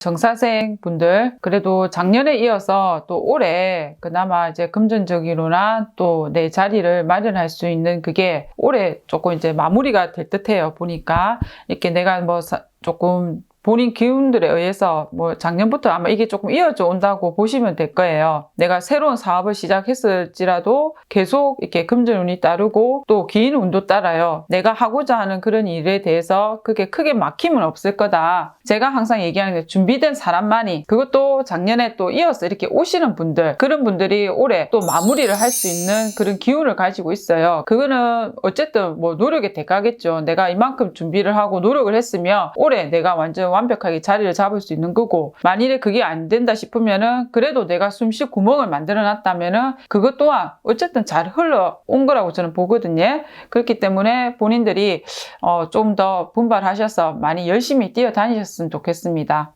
정사생 분들 그래도 작년에 이어서 또 올해 그나마 이제 금전적으로나 또 내 자리를 마련할 수 있는 그게 올해 조금 이제 마무리가 될 듯해요 보니까. 이렇게 내가 뭐 사- 조금 본인 기운들에 의해서 뭐 작년부터 아마 이게 조금 이어져 온다고 보시면 될 거예요. 내가 새로운 사업을 시작했을지라도 계속 이렇게 금전운이 따르고 또긴 운도 따라요. 내가 하고자 하는 그런 일에 대해서 그게 크게 막힘은 없을 거다. 제가 항상 얘기하는 게 준비된 사람만이 그것도 작년에 또 이어서 이렇게 오시는 분들 그런 분들이 올해 또 마무리를 할 수 있는 그런 기운을 가지고 있어요. 그거는 어쨌든 뭐 노력의 대가겠죠. 내가 이만큼 준비를 하고 노력을 했으면 올해 내가 완전 완벽하게 자리를 잡을 수 있는 거고 만일에 그게 안 된다 싶으면은 그래도 내가 숨쉴 구멍을 만들어 놨다면은 그것 또한 어쨌든 잘 흘러온 거라고 저는 보거든요. 그렇기 때문에 본인들이 어, 좀 더 분발하셔서 많이 열심히 뛰어다니셨으면 좋겠습니다.